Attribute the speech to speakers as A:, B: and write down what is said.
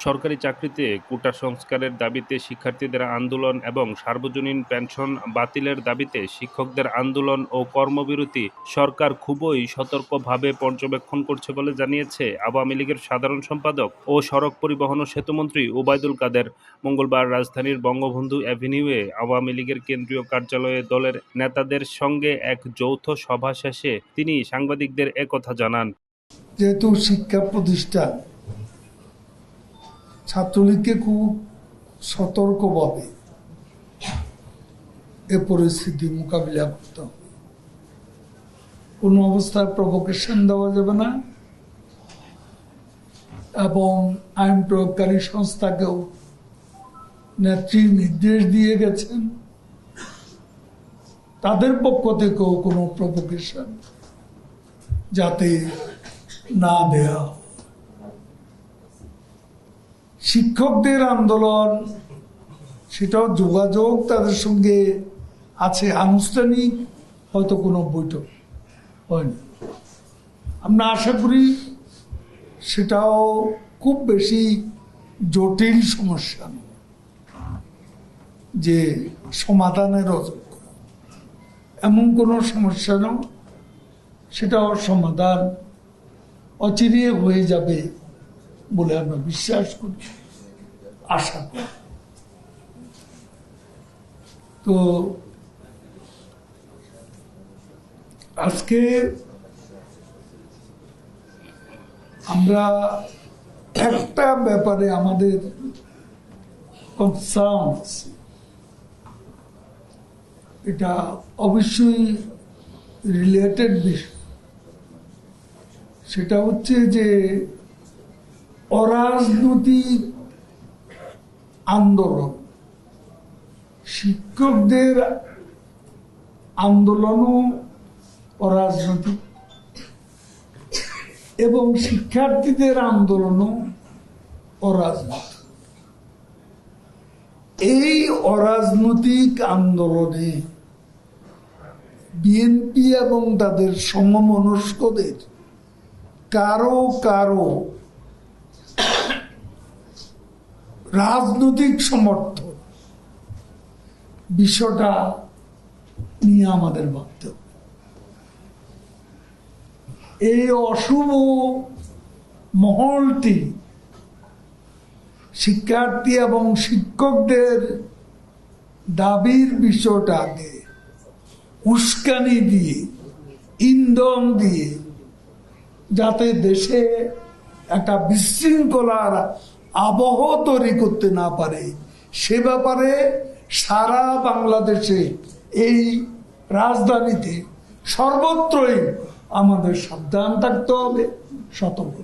A: সরকারি চাকরিতে কোটা সংস্কারের দাবিতে শিক্ষার্থীদের আন্দোলন এবং সার্বজনীন পেনশন বাতিলের দাবিতে শিক্ষকদের আন্দোলন ও কর্মবিরতি সরকার খুবই সতর্কভাবে পর্যবেক্ষণ করছে বলে জানিয়েছে আওয়ামী লীগের সাধারণ সম্পাদক ও সড়ক পরিবহন ও সেতুমন্ত্রী ওবায়দুল কাদের। মঙ্গলবার রাজধানীর বঙ্গবন্ধু অ্যাভিনিউয়ে আওয়ামী লীগের কেন্দ্রীয় কার্যালয়ে দলের নেতাদের সঙ্গে এক যৌথ সভা শেষে তিনি সাংবাদিকদের একথা জানান।
B: যেহেতু শিক্ষা প্রতিষ্ঠান ছাত্রলীগকে খুব সতর্কভাবে এ পরিস্থিতি মোকাবিলা করতে হবে। কোনো অবস্থায় প্রভোকেশন দেওয়া যাবে না। এবং আইন প্রয়োগকারী সংস্থাকেও নেত্রী নির্দেশ দিয়ে গেছেন। তাদের পক্ষ থেকেও কোনো প্রভোকেশন যাতে না দেওয়া। শিক্ষকদের আন্দোলন, সেটাও যোগাযোগ তাদের সঙ্গে আছে। আনুষ্ঠানিক হয়তো কোনো বৈঠক হয়নি। আমরা আশা করি সেটাও খুব বেশি জটিল সমস্যা নয় যে সমাধানের অযোগ্য। এমন কোনো সমস্যা নয়, সেটাও সমাধান অচিরে হয়ে যাবে বলে আমরা বিশ্বাস করি। আশা তো আজকে আমরা একটা ব্যাপারে আমাদের এটা অবশ্যই রিলেটেড বিষয়। সেটা হচ্ছে যে অরাজনৈতিক আন্দোলন। শিক্ষকদের আন্দোলনও অরাজনৈতিক। এবং শিক্ষার্থীদের আন্দোলনও অরাজনৈতিক। এই অরাজনৈতিক আন্দোলনে বিএনপি এবং তাদের সমমনস্কদের কারও কারও রাজনৈতিক সমর্থন বিষয়টা নিয়ে আমাদের ভাবতে। এই অশুভ মহলটি শিক্ষার্থী এবং শিক্ষকদের দাবির বিষয়টাকে উস্কানি দিয়ে, ইন্ধন দিয়ে যাতে দেশে একটা বিশৃঙ্খলার আবহ তৈরি করতে না পারে সে ব্যাপারে সারা বাংলাদেশে এই রাজধানীতে সর্বত্রই আমাদের সাবধান থাকতে হবে, সতর্ক।